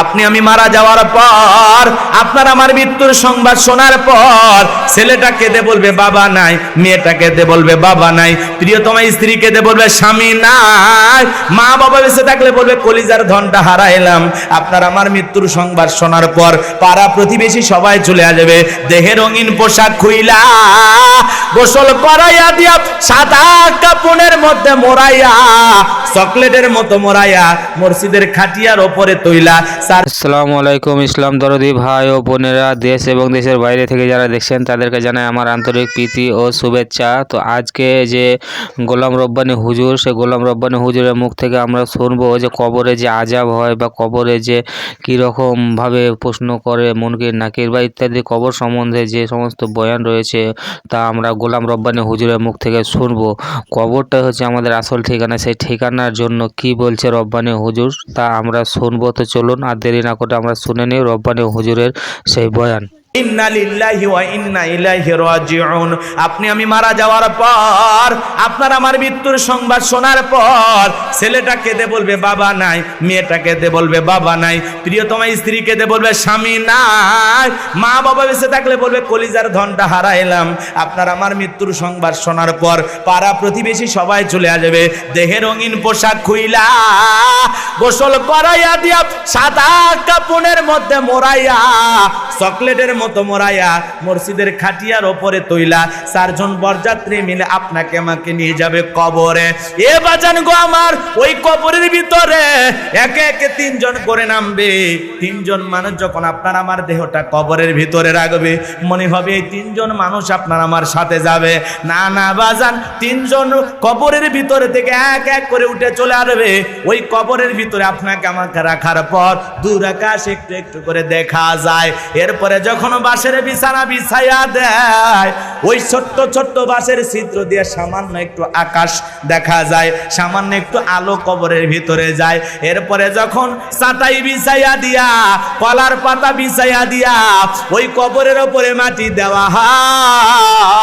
আপনি আমি মারা যাওয়ার পর, আপনার আমার মৃত্যুর সংবাদ শোনার পর, ছেলেটা কেঁদে বলবে, বাবা নাই। মেয়েটা কেঁদে বলবে, বাবা নাই। স্ত্রী কেঁদে বলবে, স্বামী নাই। মা বাবা বেঁচে থাকলে বলবে, কলিজার ধনটা আপনার আমার মৃত্যুর সংবাদ শোনার পর পাড়া প্রতিবেশী সবাই চলে আসবে, দেহে রঙিন পোশাক খুইলা, গোসল করাইয়া দিয়া সাদা কাপড়ের মধ্যে মোড়াইয়া, চকলেটের মতো মোড়াইয়া মসজিদের খাটিয়ার ওপরে তৈলা। আসসালামু আলাইকুম, ইসলাম দরদি ভাই ও বোনেরা, দেশ এবং দেশের বাইরে থেকে যারা দেখছেন, তাদেরকে জানাই আমার আন্তরিক প্রীতি ও শুভেচ্ছা। তো আজকে যে গোলাম রব্বানি হুজুর, সে গোলাম রব্বানি হুজুরের মুখ থেকে আমরা শুনব যে কবরে যে আজাব হয় বা কবরে যে কীরকমভাবে প্রশ্ন করে মনকির নাকির বা ইত্যাদি কবর সম্বন্ধে যে সমস্ত বয়ান রয়েছে, তা আমরা গোলাম রব্বানি হুজুরের মুখ থেকে শুনব। কবরটা হচ্ছে আমাদের আসল ঠিকানা, সেই ঠিকানার জন্য কি বলছে রব্বানী হুজুর? তা আমরা শুনব, তো চলুন, আর দেরি না করে আমরা শুনে নিই রব্বানী হুজুরের সেই বয়ান। আপনি আমি মারা যাওয়ার পর, আপনার আমার মৃত্যুর সংবাদ শোনার পর, ছেলেটা কেঁদে বলবে, বাবা নাই। মেয়েটা কেঁদে বলবে, বাবা নাই। প্রিয়তমা স্ত্রী কেঁদে বলবে, স্বামী নাই। মা বাবা বেঁচে থাকলে বলবে, কলিজার ধনটা হারাইলাম। আপনার আমার মৃত্যুর সংবাদ শোনার পর পাড়া প্রতিবেশী সবাই চলে আসবে, দেহে রঙিন পোশাক খুইলা, গোসল করাইয়া দিয়া সাদা কাপড়ের মধ্যে মোড়াইয়া, চকলেটের মতো মোড়াইয়া মসজিদের খাটিয়ার ওপরে তৈলা চারজন বরযাত্রী মিলে আপনাকে আমাকে নিয়ে যাবে কবরে। এ বাজান গো আমার, ওই কবরের ভিতরে একে একে তিনজন করে নামবে। তিনজন মানুষ যখন আপনার আমার দেহটা কবরের ভিতরে রাখবে, মনে হবে এই তিনজন মানুষ আপনার আমার সাথে যাবে। না না বাজান, তিনজন কবরের ভিতরে থেকে এক এক করে উঠে চলে আসবে। ওই কবরের ভিতরে আপনাকে আমাকে রাখার পর দূর আকাশ একটু একটু করে দেখা যায়। এরপরে যখন বাঁশের বিছানা বিছাইয়া দেয়। ওই ছোট্ট ছোট্ট বাঁশের ছিদ্র দিয়ে সামান্য একটু আকাশ দেখা যায়, সামান্য একটু আলো কবরের ভিতরে যায়। এরপরে যখন চাটাই বিছাইয়া দিয়া, কলার পাতা বিছাইয়া দিয়া, ওই কবরের ওপরে মাটি দেওয়া হয়।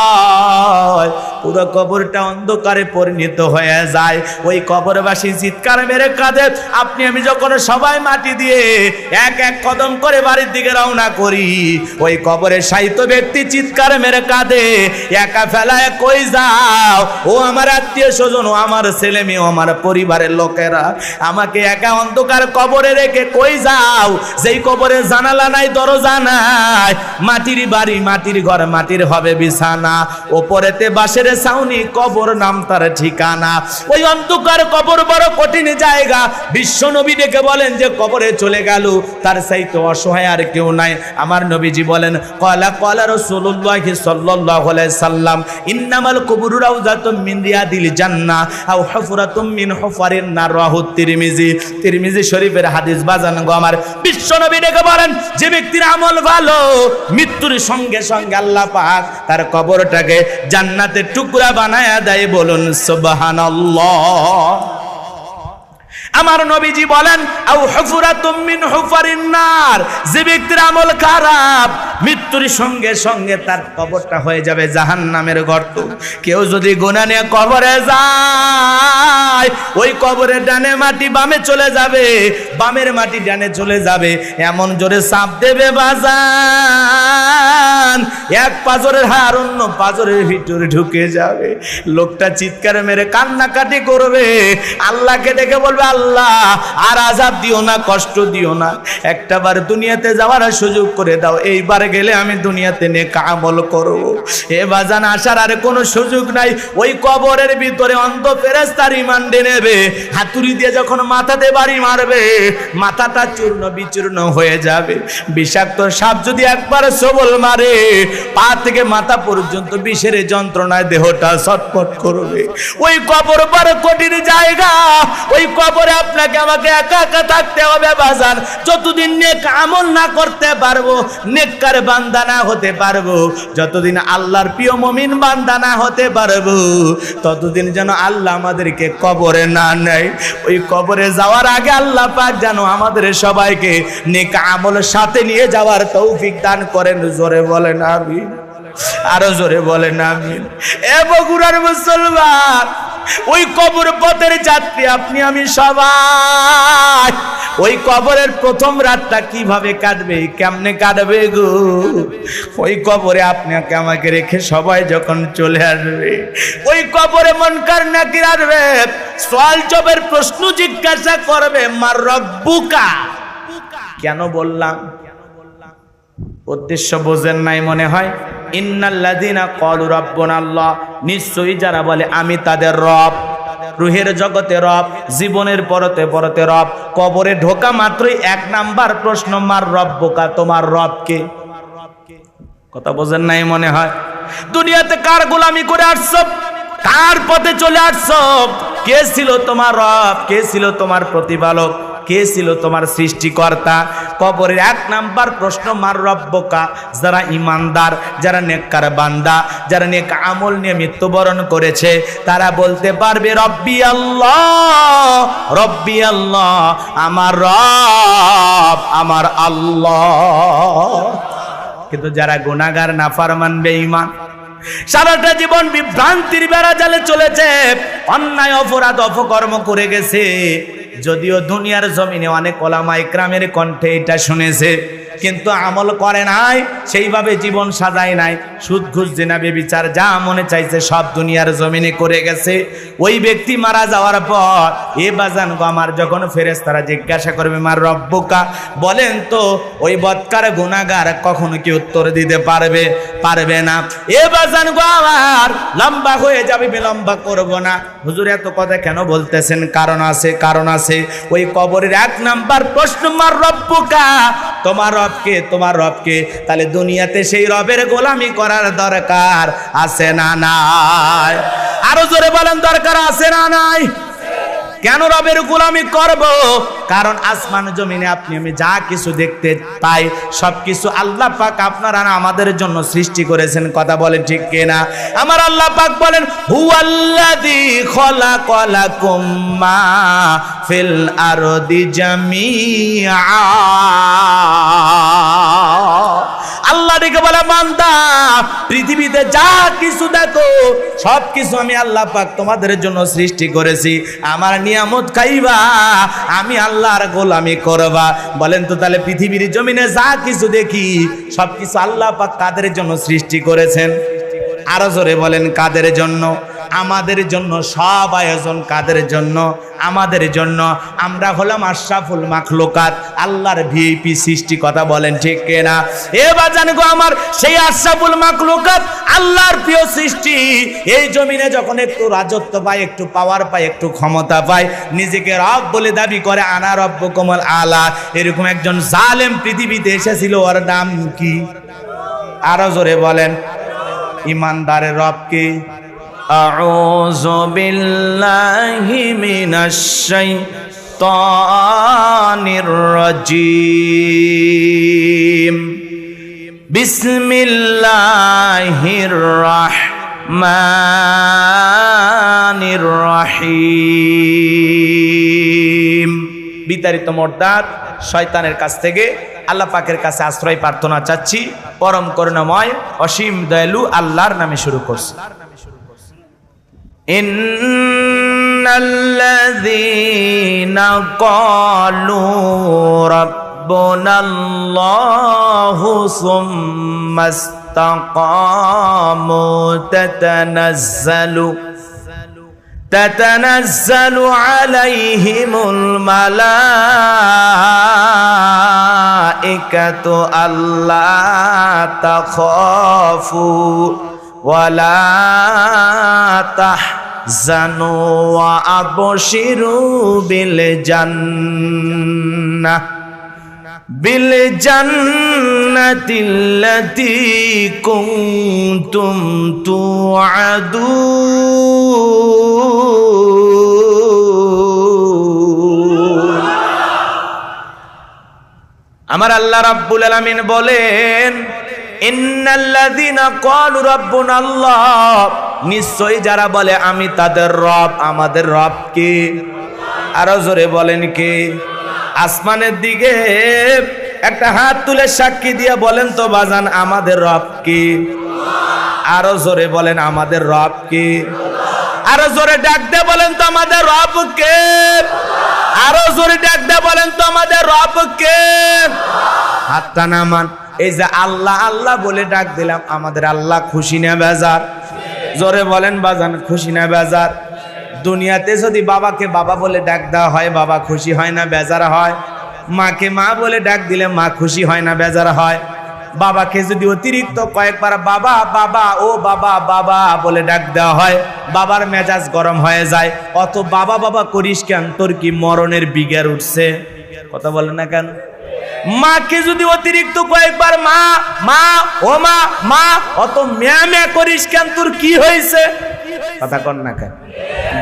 পুরো কবরটা অন্ধকারে পরিণত হয়ে যায়। ওই কবরবাসী চিৎকার মেরে কাঁদে, আপনি, আমি যখন সবাই মাটি দিয়ে এক এক কদম করে বাড়ির দিকে রওনা করি ওই কবরের সাহিত্য ব্যক্তি চিৎকার মেরে কাঁদে, একা ফেলায় কই যাও? ও আমার আত্মীয় স্বজন, ও আমার ছেলে মেয়ে আমার পরিবারের লোকেরা, আমাকে একা অন্ধকার কবরে রেখে কই যাও? যেই কবরে জানালা নাই, দরজা নাই, মাটির বাড়ি, মাটির ঘর, মাটির হবে বিছানা, ওপরেতে বাঁশের ছাউনি, কবর নাম তার ঠিকানা। ওই অন্ধকার কবর বড় কঠিন জায়গা, বিশ্ব নবী ডেকে বলেন যে কবরে চলে গেল, তার সাইতে অসহায় আর কেউ নাই। আমার নবীজি বলেন, কলা কলা রসুল্লাহ আলাইহি সাল্লাম, ইন্নামাল কুবুরু রাউজাতুম মিন রিয়াদিল জান্নাহ, আও হুফরাতুম মিন হুফারিন নার রাহু তিরমিজি। তিরমিজি শরীফের হাদিস বাজান গো আমার। বিশ্ব নবী ডেকে বলেন, যে ব্যক্তির আমল ভালো, মৃত্যুর সঙ্গে সঙ্গে আল্লাহ পাক তার কবরটাকে জান্নাতের টুকরা বানায়া দেয় বলুন, সুবহানাল্লাহ। আমার নবীজি বলেন আউ হুফুরাতুম তুমিন হুফারিন নার। যে ব্যক্তির আমল খারাপ মৃত্যুর সঙ্গে সঙ্গে তার কবরটা হয়ে যাবে জাহান্নামের গর্ত কেউ যদি গোনা নিয়ে কবরে যায়, ওই কবরের ডানে মাটি বামে চলে যাবে, বামের মাটি ডানে চলে যাবে। এমন জোরে চাপ দেবে বাজান। এক পাজরের হার অন্য পাজরের ভিতরে ঢুকে যাবে। লোকটা চিৎকার মেরে কান্নাকাটি করবে। আল্লাহকে ডেকে বলবে, আল্লাহ, আর আজাব দিও না, কষ্ট দিও না। একটাবার দুনিয়াতে যাওয়ার সুযোগ করে দাও। এইবার গেলে আমি দুনিয়াতে নেক আমল করব। এ বাজান আসার আর কোনো সুযোগ নাই। ওই কবরের ভিতরে অন্ধ ফেরেস্তার রিমান্ডে নেবে। হাতুড়ি দিয়ে যখন মাথাতে বাড়ি মারবে, মাথাটা চূর্ণ বিচূর্ণ হয়ে যাবে। বিষাক্ত সাপ যদি একবার সবল মারে, পা থেকে মাথা পর্যন্ত বিষের যন্ত্রণায় দেহটা ছটফট করবে। ওই কবর বড় কঠিন জায়গা। ওই কবরে আপনাকে, আমাকে একা একা থাকতে হবে বাজান। যতদিন নেক আমল না করতে পারব, নেককার বান্দা না হতে পারব। যতদিন আল্লাহর প্রিয় মমিন বান্দা না হতে পারব, ততদিন যেন আল্লাহ আমাদেরকে কবরে না নেয়। ওই কবরে যাওয়ার আগে আল্লাহ পাক যেন আমাদের সবাইকে নেক আমলের সাথে নিয়ে যাওয়ার তৌফিক দান করেন। জোরে বলেন আমি আরও জোরে বলেন আমি এ বগুড়ার মুসলমান ওই কবর পথের যাত্রী, আপনি, আমি সবাই। ওই কবরের প্রথম রাতটা কীভাবে কাটবে, কেমনে কাটবে গো? ওই কবরে আপনাকে আমাকে রেখে সবাই যখন চলে আসবে, ওই কবরে মন কার নাকি আসবে সোয়াল জবের প্রশ্ন জিজ্ঞাসা করবে মার রব্বুকা? কেন বললাম? উদ্দেশ্য বোঝেন নাই মনে হয়? ইন্নাল্লাযিনা ক্বালু রাব্বুনা আল্লাহ। নিশ্চয়ই যারা বলে, আমি তাদের রব। রুহের জগতে রব, জীবনের পরতে পরতে রব। কবরে ঢোকা মাত্রই এক নাম্বার প্রশ্ন, মার রব বোকা, তোমার রবকে কথা বোঝেন নাই মনে হয়? দুনিয়াতে কার গোলামি করে আসছো? কার পথে চলে আসছো? কে ছিল তোমার রব? কে ছিল তোমার প্রতিপালক? কে ছিল তোমার সৃষ্টিকর্তা? কবরের এক নাম্বার প্রশ্ন, মার রব্বকা? যারা ইমানদার, যারা নেককার বান্দা, যারা নেক আমল নিয়ে মৃত্যুবরণ করেছে, তারা বলতে পারবে, রব্বি আল্লাহ রব্বি আল্লাহ, আমার রব, আমার আল্লাহ। কিন্তু যারা গুনাগার নাফারমান, বেঈমান, সারাটা জীবন বিভ্রান্তির বেড়া জালে চলেছে, অন্যায়, অপরাধ, অপকর্ম করে গেছে। যদিও দুনিয়ার জমিনে অনেক ওলামা ইকরামের কণ্ঠে এটা শুনেছে। কিন্তু আমল করে নাই, সেইভাবে জীবন সাজায় নাই। সুদ, ঘুষ জেনাবে বিচার যা মনে চাইছে সব দুনিয়ার জমিনে করে গেছে। ওই ব্যক্তি মারা যাওয়ার পর, এ বাজান গো আমার, যখন ফেরেস তারা জিজ্ঞাসা করবে, মার রব্বকা? বলেন তো, ওই বৎকার গুণাগার কখনো কি উত্তর দিতে পারবে? পারবে না। এ বাজান গো আমার, লম্বা হয়ে যাবে, বিলম্বা করব না। হুজুর এত কথা কেন বলতেছেন? কারণ আছে কারণ আছে। ওই কবরের এক নাম্বার প্রশ্ন, মার রব্বকা? তোমার রবকে তোমার রবকে, তাহলে দুনিয়াতে সেই রবের গোলামি করার দরকার আছে না নাই? আরও জোরে বলেন, দরকার আছে না নাই? কেন রবের গোলামি করব? কারণ আসমান জমিনে আপনি, আমি যা কিছু দেখতে পাই সব কিছু আল্লাহ পাক আপনারা আমাদের জন্য সৃষ্টি করেছেন। কথা বলেন ঠিক কিনা? আমার আল্লাহ পাক বলেন, হুয়াল্লাযী খলাকালাকুম মা ফিল আরদি জামিআ। আল্লাহ ডেকে বলে মান্দা পৃথিবীতে যা কিছু দেখো সব কিছু আমি আল্লাহ পাক তোমাদের জন্য সৃষ্টি করেছি। আমার নিয়ামত খাইবা, আমি আল্লাহর গোলামি করবা। বলেন তো তাহলে পৃথিবীর জমিনে যা কিছু দেখি সব কিছু আল্লাহ পাক কাদের জন্য সৃষ্টি করেছেন? আরও জোরে বলেন, কাদের জন্য? আমাদের জন্য, সব আয়োজন কাদের জন্য? আমাদের জন্য। আমরা হলাম আশরাফুল মাখলুকাত, আল্লাহর ভিআইপি সৃষ্টি, কথা বলেন ঠিক কেনা? এবার জানি গো আমার, সেই আশরাফুল মাখলুকাত, আল্লাহর প্রিয় সৃষ্টি। এই জমিনে যখন একটু রাজত্ব পায়, একটু পাওয়ার পায়, একটু ক্ষমতা পায়, নিজেকে রব বলে দাবি করে, আনা রব্ব কমল আলা। এরকম একজন জালেম পৃথিবীতে এসেছিল, ওর নাম কি? আরও জোরে বলেন। ইমানদারের রবকে أعوذ بالله من الشيطان الرجيم بسم الله الرحمن الرحيم বিতাড়িত মোর্দাত শয়তানের কাছ থেকে আল্লাহ পাকের কাছে আশ্রয় প্রার্থনা চাচ্ছি পরম করুণাময় অসীম দয়ালু আল্লাহর নামে শুরু করছি إن الذين قالوا ربنا الله ثم استقاموا تتنزل تتنزل عليهم الملائكة ألا تخافوا ولا تحزنوا জানো আবশিরু বিল জান্না বিল জান্নাতিল্লাতি কুনতুম তুআদু আমার আল্লাহ রাব্বুল আলামিন বলেন নিশ্চয়ই যারা বলে, আমি তাদের রব, আমাদের রব কে? আরও জোরে বলেন কে? আসমানের দিকে একটা হাত তুলে সাক্ষী দিয়ে বলেন তো, বাজান, আমাদের রব কে? আরও জোরে বলেন, আমাদের রব কে? আরও জোরে ডাক দে বলেন তো, আমাদের রব কে? আরও জোরে ডাক দে বলেন তো, আমাদের রব কে? হাতটা নামান। এই যে আল্লাহ আল্লাহ বলে ডাক দিলাম, আমাদের আল্লাহ খুশি না বেজার? জোরে বলেন বাজান, খুশি না বেজার? দুনিয়াতে যদি বাবাকে বাবা বলে ডাক দেওয়া হয়, বাবা খুশি হয় না, বেজার হয়? মাকে মা বলে ডাক দিলে মা খুশি হয় না, বেজার হয়? বাবাকে যদি অতিরিক্ত কয়েকবার বাবা বাবা, ও বাবা বাবা বলে ডাক দেওয়া হয়, বাবার মেজাজ গরম হয়ে যায়, অত বাবা বাবা করিস কেন? তোর কি মরণের বিঘের উঠছে? কথা বলে না কেন? মাকে যদি অতিরিক্ত কয়েকবার মা মা, ও মা মা, অত ম্যা ম্যা করিস কেন? তোর কি হয়েছে? কথা কর না কেন?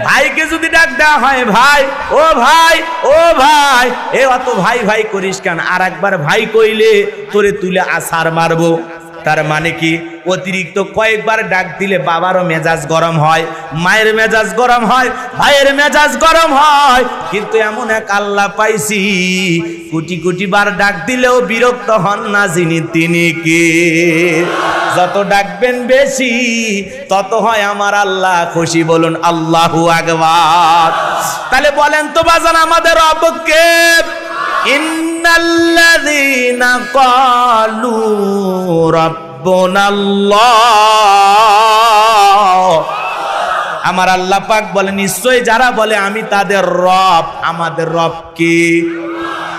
ভাইকে যদি ডাক দেওয়া হয়, ভাই, ও ভাই ও ভাই, এ অত ভাই ভাই করিস কেন? আর একবার ভাই কইলে, তোরে তুলে আসার মারবো। তার মানে কি? অতিরিক্ত কয়েকবার ডাক দিলে বাবারও মেজাজ গরম হয়, মায়ের মেজাজ গরম হয়, ভাইয়ের মেজাজ গরম হয়। কিন্তু এমন এক আল্লাহ পাইছি, কোটি কোটি বার ডাক দিলেও বিরক্ত হন না যিনি তিনি কে। যত ডাকবেন বেশি, তত হয় আমার আল্লাহ খুশি বলুন, আল্লাহু আকবার। তাহলে বলেন তো বাজান আমাদের অবকে ইন্নাল্লাযীনা ক্বালু রাব্বুনাল্লাহ আমার আল্লাহ পাক বলে নিশ্চয় যারা বলে আমি তাদের রব, আমাদের রব কি?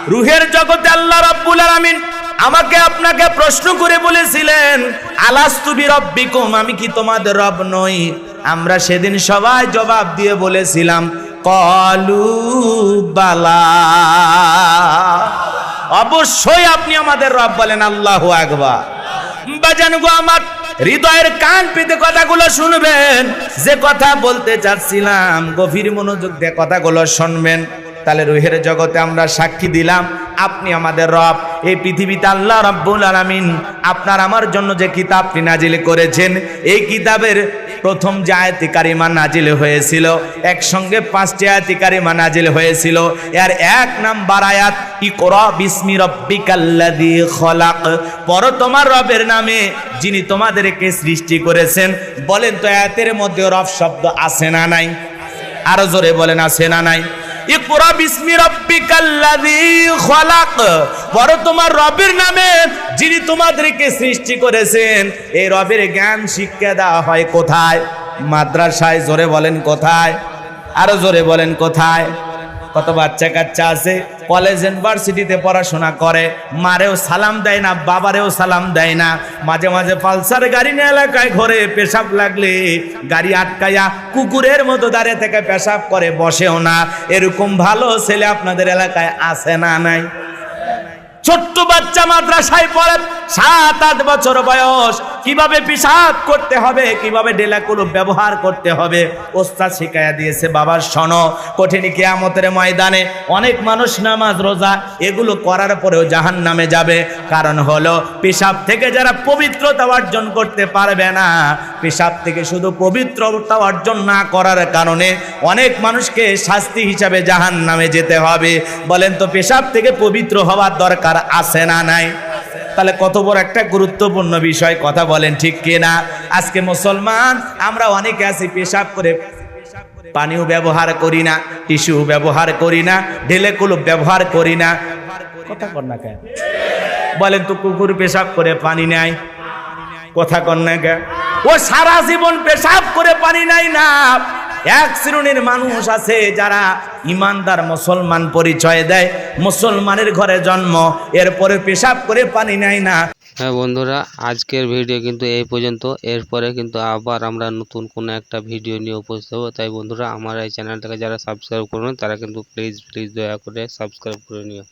রুহের জগতে আল্লাহ রব্বুল আলামিন আমাকে আপনাকে প্রশ্ন করে বলেছিলেন আলাস্তুবি রব্বিকুম আমি কি তোমাদের রব নই? আমরা সেদিন সবাই জবাব দিয়ে বলেছিলাম, কলু বালা। অবশ্যই আপনি আমাদের রব বলেন, আল্লাহ আকবার। বাজান গো আমার, হৃদয়ের কান পেতে কথাগুলো শুনবেন। যে কথা বলতে চাচ্ছিলাম, গভীর মনোযোগ দিয়ে কথাগুলো শুনবেন। তাহলে রুহের জগতে আমরা সাক্ষী দিলাম, আপনি আমাদের রব। এই পৃথিবীতে আল্লাহ রব্বুল আলামিন আপনার আমার জন্য যে কিতাবটি নাজিল করেছেন, এই কিতাবের প্রথম যে আয়াতি নাজিল হয়েছিল, একসঙ্গে পাঁচটি আয়াতি কারিমা নাজিল হয়েছিল। এর এক নাম্বার আয়াত, ইকরা বিসমি রব্বিকাল্লাযী খলাক। পর তোমার রবের নামে যিনি তোমাদেরকে সৃষ্টি করেছেন। বলেন তো, আয়াতের মধ্যে রব শব্দ আছে না নাই? আরও জোরে বলেন, আছে না নাই? ইকরা বিসমি রব্বিকাল্লাযী খলাক। বড় তোমার রবের নামে যিনি তোমাদেরকে সৃষ্টি করেছেন, এই রবের জ্ঞান শিক্ষা দেওয়া হয় কোথায়? মাদ্রাসায় জোরে বলেন কোথায়? আরও জোরে বলেন কোথায়? কত বাচ্চা কাচ্চা আছে কলেজ ইউনিভার্সিটিতে পড়াশোনা করে, মারেও সালাম দেয় না, বাবারেও সালাম দেয় না। মাঝে মাঝে পালসার গাড়ি নিয়ে এলাকায় ঘরে, পেশাব লাগলে গাড়ি আটকাইয়া কুকুরের মতো দাঁড়িয়ে থেকে পেশাব করে, বসেও না। এরকম ভালো ছেলে আপনাদের এলাকায় আছে না নাই? ছোট্ট বাচ্চা মাদ্রাসায় পড়ে, সাত আট বছর বয়স কীভাবে পিসাব করতে হবে, কীভাবে ডেলাকুলো ব্যবহার করতে হবে, ওস্তাদ শিখাইয়া দিয়েছে, বাবার শোন, কঠিন কেয়ামতের ময়দানে অনেক মানুষ নামাজ, রোজা, এগুলো করার পরেও জাহান নামে যাবে। কারণ হলো, পেশাব থেকে যারা পবিত্রতা অর্জন করতে পারবে না, পেশাব থেকে শুধু পবিত্রতা অর্জন না করার কারণে অনেক মানুষকে শাস্তি হিসাবে জাহান নামে যেতে হবে। বলেন তো, পেশাব থেকে পবিত্র হওয়ার দরকার আছে না নাই? তাহলে কত বড় একটা গুরুত্বপূর্ণ বিষয় কথা বলেন ঠিক কিনা? আজকে মুসলমান, আমরা অনেকে আছি পেশাব করে পানিও ব্যবহার করি না টিস্যু ব্যবহার করি না, ঢেলে কুলুপ ব্যবহার করি না। কথা কর না কেন? বলেন তো কুকুর পেশাব করে পানি নেয়? কথা কর না কেন? ও সারা জীবন পেশাব করে পানি নাই না। এক শ্রেণির মানুষ আছে যারা ইমানদার মুসলমান পরিচয় দেয়। মুসলমানের ঘরে জন্ম, এরপরে পেশাব করে পানি নেয় না। হ্যাঁ বন্ধুরা, আজকের ভিডিও কিন্তু এই পর্যন্ত। এরপরে কিন্তু আবার আমরা নতুন কোনো একটা ভিডিও নিয়ে উপস্থিত হব। তাই বন্ধুরা, আমার এই চ্যানেলটাকে যারা সাবস্ক্রাইব করুন, তারা কিন্তু প্লিজ প্লিজ দয়া করে সাবস্ক্রাইব করে নিও।